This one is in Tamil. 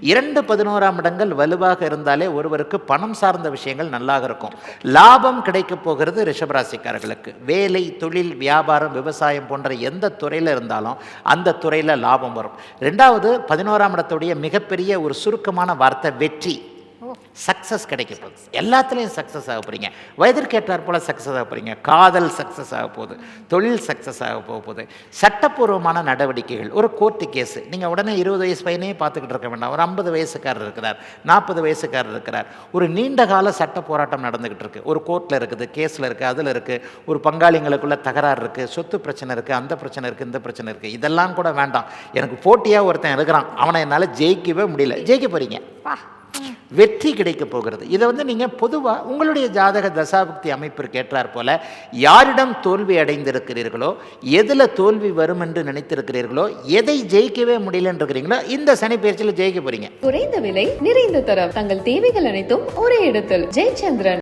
இரண்டு பதினோராம் இடங்கள் வலுவாக இருந்தாலே ஒருவருக்கு பணம் சார்ந்த விஷயங்கள் நல்லாக இருக்கும். லாபம் கிடைக்கப் போகிறது ரிஷபராசிக்காரர்களுக்கு. வேலை தொழில் வியாபாரம் விவசாயம் போன்ற எந்த துறையில் இருந்தாலும் அந்த துறையில் லாபம் வரும். ரெண்டாவது பதினோராம் இடத்துடைய மிகப்பெரிய ஒரு சுருக்கமான வார்த்தை வெற்றி. சக்ஸஸ் கிடைக்க போகுது. எல்லாத்துலேயும் சக்ஸஸ் ஆக போகிறீங்க வயதிற்கேற்றாற் போல் சக்ஸஸ் ஆக போகிறீங்க காதல் சக்ஸஸ் ஆக போகுது. தொழில் சக்ஸஸ் ஆக போக போகுது. சட்டப்பூர்வமான நடவடிக்கைகள். ஒரு கோர்ட்டு கேஸு நீங்கள் உடனே இருபது வயசு பையனே பார்த்துக்கிட்டு இருக்க வேண்டாம். ஒரு ஐம்பது வயசுக்காரர் இருக்கிறார். நாற்பது வயசுக்காரர் இருக்கிறார். ஒரு நீண்ட கால சட்ட போராட்டம் நடந்துக்கிட்டு இருக்குது ஒரு கோர்ட்டில் இருக்குது கேஸில் இருக்குது அதில் இருக்குது ஒரு பங்காளிங்களுக்குள்ள தகராறு இருக்குது சொத்து பிரச்சனை இருக்குது அந்த பிரச்சனை இருக்குது இந்த பிரச்சனை இருக்குது இதெல்லாம் கூட வேண்டாம். எனக்கு போட்டியாக ஒருத்தன் இருக்கிறான். அவனை என்னால் ஜெயிக்கவே முடியல. ஜெயிக்க போகிறீங்க வெற்றி கிடைக்க போகிறது. இதை வந்து நீங்கள் பொதுவாக உங்களுடைய ஜாதக தசாபக்தி அமைப்பிற்கு ஏற்றார் போல யாரிடம் தோல்வி அடைந்திருக்கிறீர்களோ எதில் தோல்வி வரும் என்று நினைத்திருக்கிறீர்களோ எதை ஜெயிக்கவே முடியலன்னு இருக்கிறீங்களோ இந்த சனி பயிற்சியில் ஜெயிக்க போறீங்க. குறைந்த விலை நிறைந்த தரம் தங்கள் தேவைகள் அனைத்தும் ஒரே இடத்தில். ஜெயச்சந்திரன்.